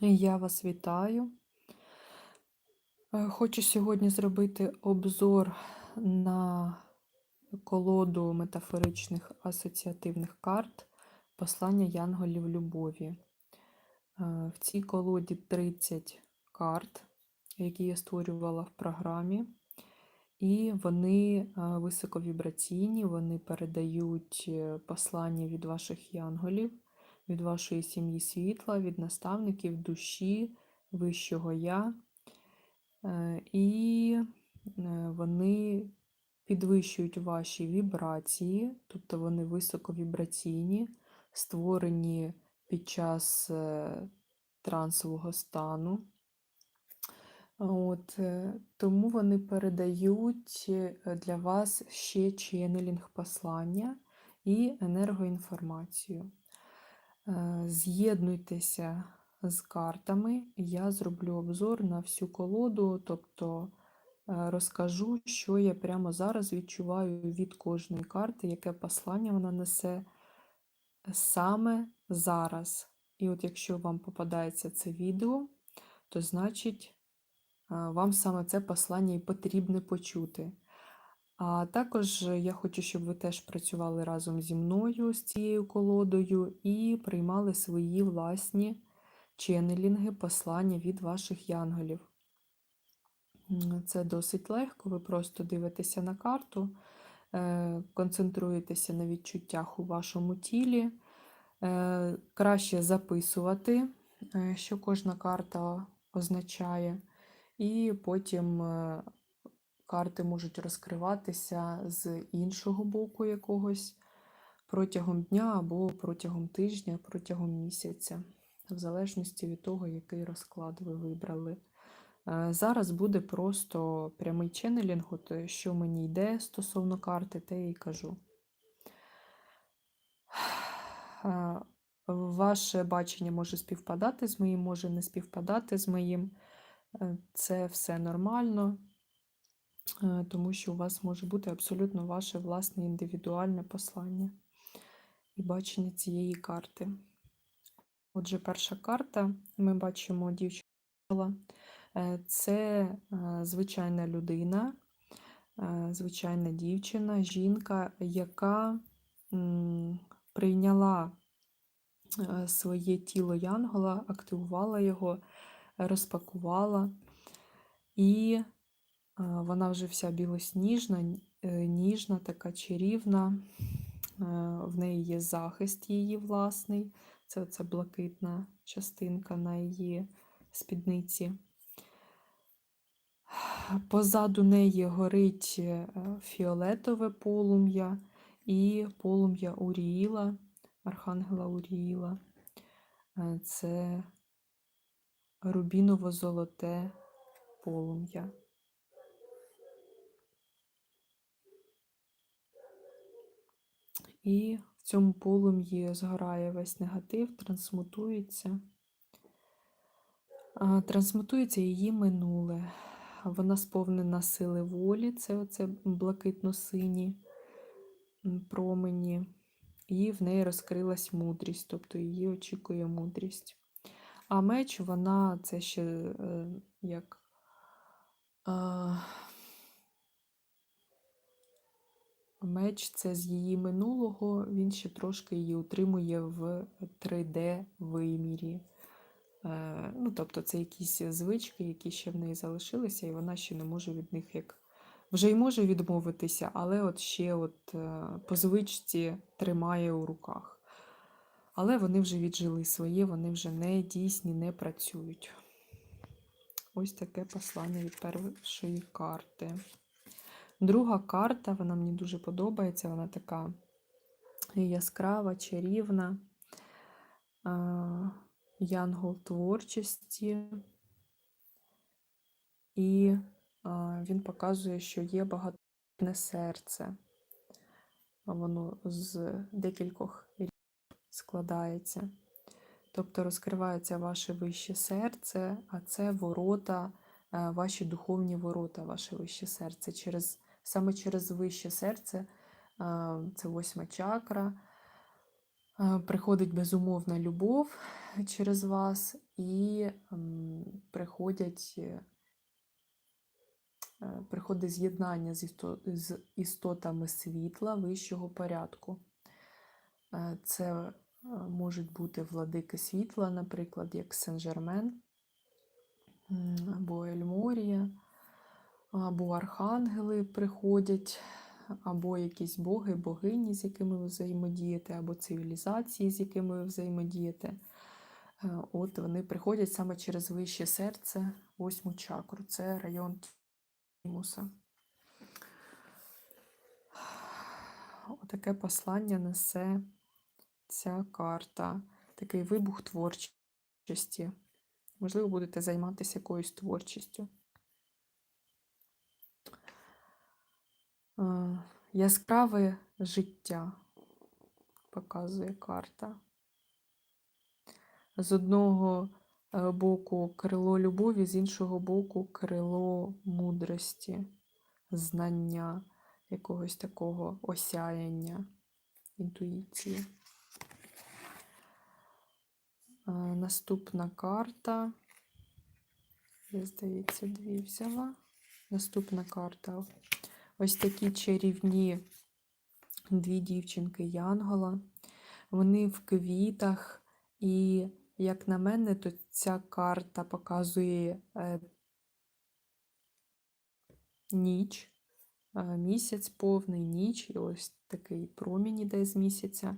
Я вас вітаю. Е, Хочу сьогодні зробити обзор на колоду метафоричних асоціативних карт Послання Янголів Любові. Е, В цій колоді 30 карт, які я створювала в програмі, і вони е, високовібраційні, вони передають послання від ваших янголів, від вашої сім'ї світла, від наставників душі, вищого я. Е, І е, вони підвищують ваші вібрації, тобто вони високовібраційні, створені під час е, трансового стану. От, тому вони передають для вас ще ченнелінг послання і енергоінформацію. Е, З'єднуйтеся з картами, я зроблю обзор на всю колоду, тобто е, розкажу, що я прямо зараз відчуваю від кожної карти, яке послання вона несе саме зараз. І от якщо вам попадається це відео, то значить е, вам саме це послання і потрібно почути. А також я хочу, щоб ви теж працювали разом зі мною з цією колодою і приймали свої власні ченнелінги, послання від ваших янголів. Це досить легко, ви просто дивитеся на карту, е, концентруєтеся на відчуттях у вашому тілі. Е, Краще записувати, е, що кожна карта означає, і потім е, карти можуть розкриватися з іншого боку якогось протягом дня або протягом тижня, протягом місяця, в залежності від того, який розклад ви вибрали. Е, Зараз буде просто прямий ченнелінг, от е, що мені йде стосовно карти, те й кажу. Е, Ваше бачення може співпадати з моїм, може не співпадати з моїм. Це все нормально, тому що у вас може бути абсолютно ваше власне індивідуальне послання і бачення цієї карти. Отже, перша карта, ми бачимо дівчина. Е, Це е, звичайна людина, е, звичайна дівчина, жінка, яка прийняла е, своє тіло Янгола, активувала його, розпакувала, і е, вона вже вся білосніжна, е, ніжна, така чарівна. Е, В неї є захист її власний. Це оця блакитна частинка на її спідниці. Позаду неї горить е, фіолетове полум'я і полум'я Уріїла, Архангела Уріїла. Е, Це рубіново-золоте полум'я. І в цьому полум'ї згорає весь негатив, трансмутується. Трансмутується її минуле. Вона сповнена сили волі, це оце блакитно-сині промені, і в неї розкрилась мудрість, тобто її очікує мудрість. А меч, вона це ще е, як. е, Меч це з її минулого, він ще трошки її утримує в 3D вимірі. Е, Ну, тобто це якісь звички, які ще в неї залишилися, і вона ще не може від них як. Вже й може відмовитися, але от ще от е, по звичці тримає у руках. Але вони вже віджили своє, вони вже не дійсні, не працюють. Ось таке послання від першої карти. Друга карта, вона мені дуже подобається, вона така яскрава, чарівна. Янгол творчості. І він показує, що є багатне серце. Воно з декількох рів складається. Тобто розкривається ваше вище серце, а це ворота, е, ваші духовні ворота, ваше вище серце. Через, саме через вище серце, е, це восьма чакра, Е, Приходить безумовна любов через вас, і е, приходить з'єднання з, істотами світла вищого порядку. Це можуть бути владики світла, наприклад, як Сен-Жермен, або Ельморія, або архангели приходять, або якісь боги, богині, з якими ви взаємодієте, або цивілізації, з якими ви взаємодієте. Е, От вони приходять саме через вище серце, восьму чакру. Це район тімуса. Отаке послання несе ця карта. Такий вибух творчості. Можливо, будете займатися якоюсь творчістю. Яскраве життя показує карта. З одного е, боку крило любові, з іншого боку крило мудрості, знання, якогось такого осяяння, інтуїції. Наступна карта. Я, здається, дві взяла. Наступна карта. Ось такі чарівні дві дівчинки Янгола. Вони в квітах, і, як на мене, то ця карта показує е, ніч, е, місяць повний ніч, і ось такий промінь іде з місяця.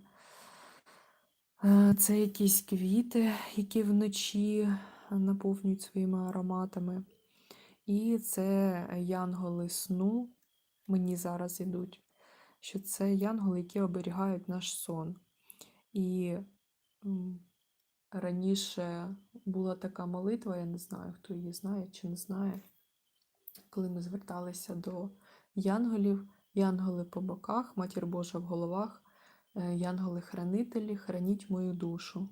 Е, Це якісь квіти, які вночі наповнюють своїми ароматами. І це янголи сну, мені зараз ідуть, що це янголи, які оберігають наш сон. І раніше була така молитва, я не знаю, хто її знає чи не знає, коли ми зверталися до янголів, янголи по боках, матір Божа в головах, е, янголи-хранителі, храніть мою душу.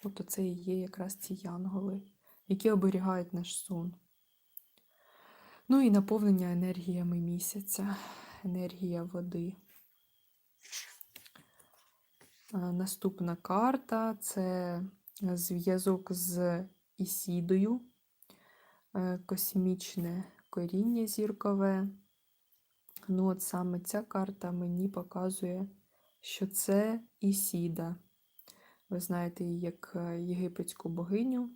Тобто це і є якраз ці янголи, які оберігають наш сон. Ну і наповнення енергіями місяця, енергія води. Наступна карта це зв'язок з Ісідою, е, космічне коріння зіркове. Ну, от саме ця карта мені показує, що це Ісіда. Ви знаєте її як е, єгипетську богиню.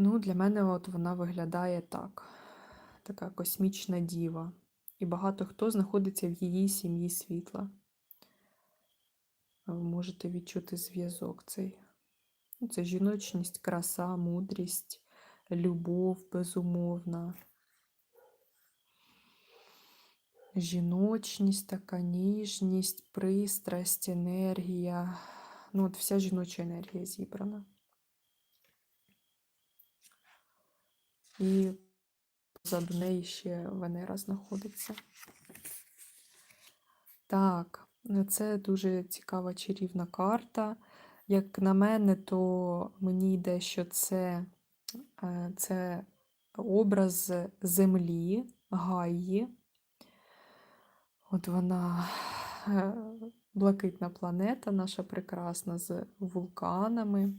Ну, для мене от вона виглядає так. Така космічна діва. І багато хто знаходиться в її сім'ї світла. Ви можете відчути зв'язок цей. Ну, Це жіночність, краса, мудрість, любов безумовна. Жіночність, така ніжність, пристрасть, енергія. Ну, от вся жіноча енергія зібрана. І позаду неї ще Венера знаходиться. Так, це дуже цікава чарівна карта. Як на мене, то мені йде, що це, е, це образ землі, Гаї. От вона е, блакитна планета, наша прекрасна з вулканами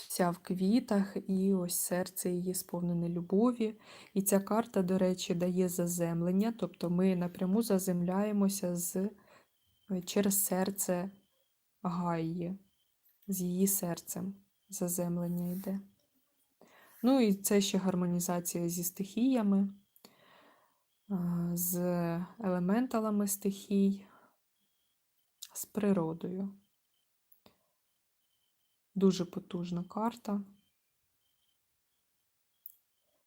вся в квітах, і ось серце її сповнене любові. І ця карта, до речі, дає заземлення, тобто ми напряму заземляємося з, е, через серце Гаї, з її серцем заземлення йде. Ну і це ще гармонізація зі стихіями, з елементалами стихій, з природою. Дуже потужна карта.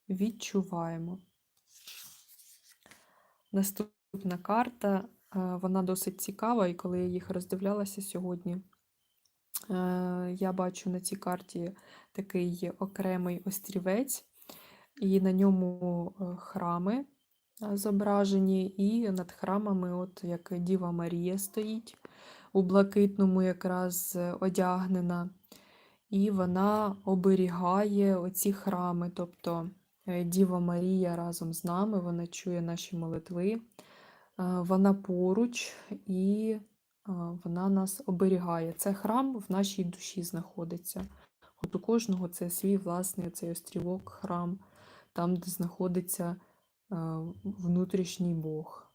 Відчуваємо. Наступна карта, е, вона досить цікава, і коли я їх роздивлялася сьогодні, е, я бачу на цій карті такий окремий острівець, і на ньому е, храми зображені, і над храмами, от як Діва Марія стоїть у блакитному, якраз одягнена і вона оберігає оці храми. Тобто е, Діва Марія разом з нами, вона чує наші молитви, вона поруч і вона нас оберігає. Це храм в нашій душі знаходиться. От у кожного це свій власний цей острівок, храм, там, де знаходиться внутрішній Бог.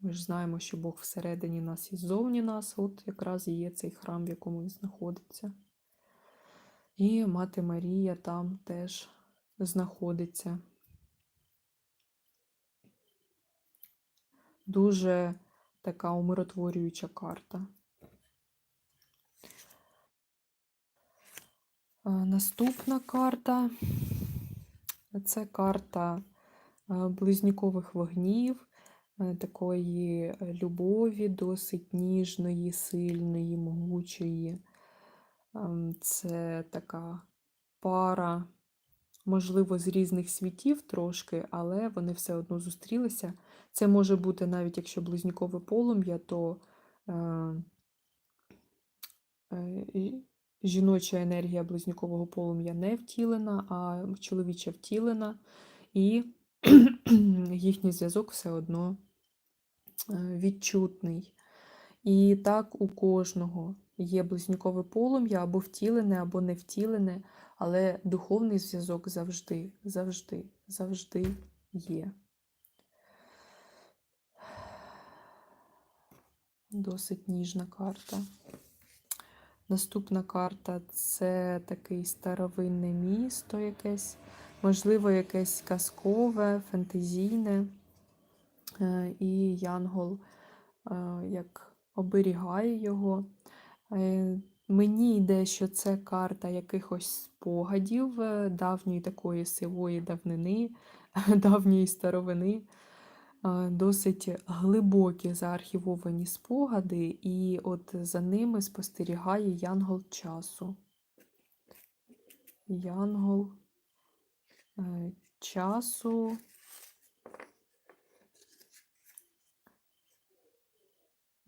Ми ж знаємо, що Бог всередині нас і ззовні нас, от якраз є цей храм, в якому він знаходиться. І Мати Марія там теж знаходиться. Дуже така умиротворююча карта. Наступна карта це карта близнюкових вогнів. Е, такої е, любові, досить ніжної, сильної, могучої. Ем, це така пара, можливо, з різних світів трошки, але вони все одно зустрілися. Це може бути навіть якщо близнюкове полум'я, то е, е, жіноча енергія близнюкового полум'я не втілена, а чоловіча втілена, і їхній зв'язок все одно Е, відчутний. І так у кожного є близнюкове полум'я або втілене, або не втілене, але духовний зв'язок завжди, завжди, завжди є. Досить ніжна карта. Наступна карта це такий старовинне місто якесь, можливо, якесь казкове, фентезійне. Е, і Янгол е, як оберігає його. Е, мені йде, що це карта якихось спогадів давньої такої сивої давнини, давньої старовини, досить глибокі заархівовані спогади, і от за ними спостерігає Янгол часу. Янгол часу.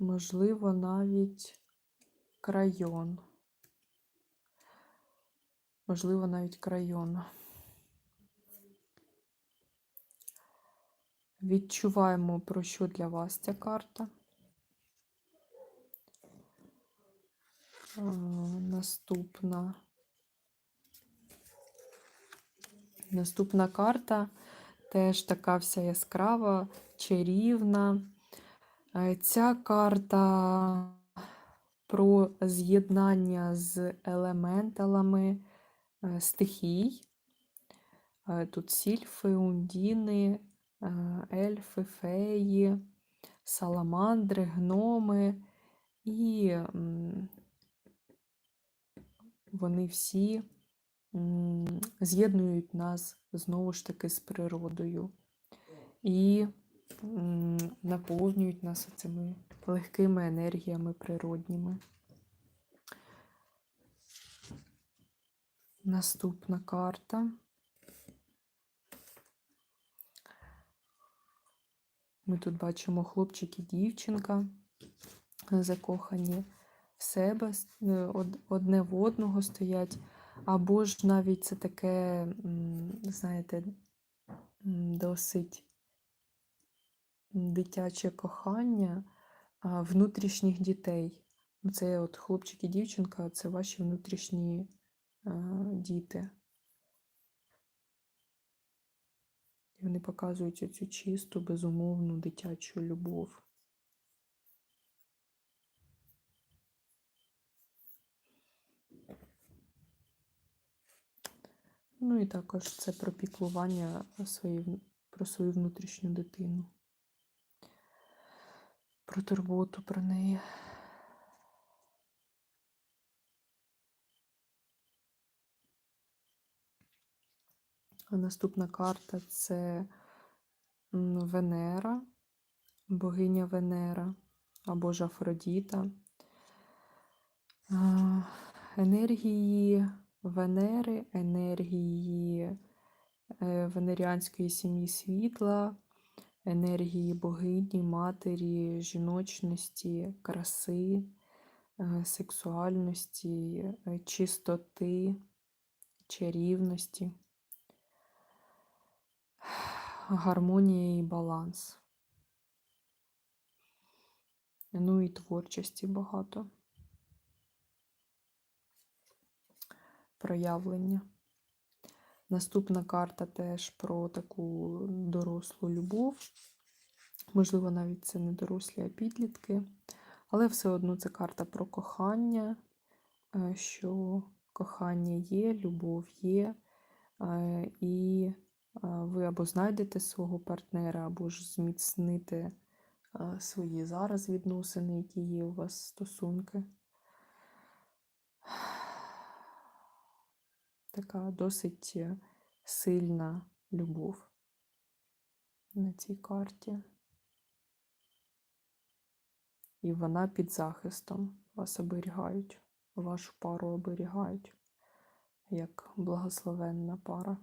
можливо, навіть крайон. Можливо, навіть крайон. Відчуваємо, про що для вас ця карта. Наступна. Наступна карта теж така вся яскрава, чарівна. Е, ця карта про з'єднання з елементалами е, стихій. Е, тут сільфи, ундіни, ельфи, феї, саламандри, гноми, і вони всі з'єднують нас знову ж таки з природою. І наповнюють нас цими легкими енергіями природніми. Наступна карта. Ми тут бачимо хлопчик і дівчинка, закохані в себе, е, одне в одного стоять, або ж навіть це таке, знаєте, досить дитяче кохання внутрішніх дітей. Ну, це от хлопчик і дівчинка це ваші внутрішні діти. І вони показують цю чисту, безумовну дитячу любов. Ну і також це про піклування про свою внутрішню дитину про турботу про неї. А наступна карта це Венера, богиня Венера або ж Афродіта. Енергії Венери, енергії е, Венеріанської сім'ї світла, енергії богині, матері, жіночності, краси, е, сексуальності, е, чистоти, чарівності, гармонія і баланс. Ну і творчості багато. Проявлення. Наступна карта теж про таку дорослу любов. Можливо, навіть це не дорослі, а підлітки. Але все одно це карта про кохання, е, що кохання є, любов є, е, і е, ви або знайдете свого партнера, або ж зміцните свої зараз відносини, які є у вас стосунки. Така досить е, сильна любов на цій карті. І вона під захистом. Вас оберігають, вашу пару оберігають, як благословенна пара.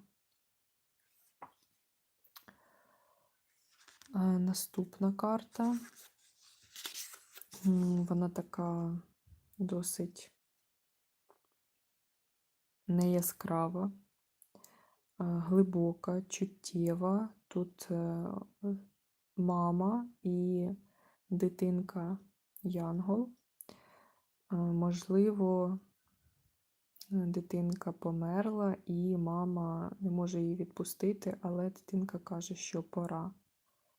Наступна карта. Вона така досить неяскрава, е, глибока, чуттєва. Тут е, мама і дитинка Янгол. Е, Можливо, дитинка померла, і мама не може її відпустити, але дитинка каже, що пора.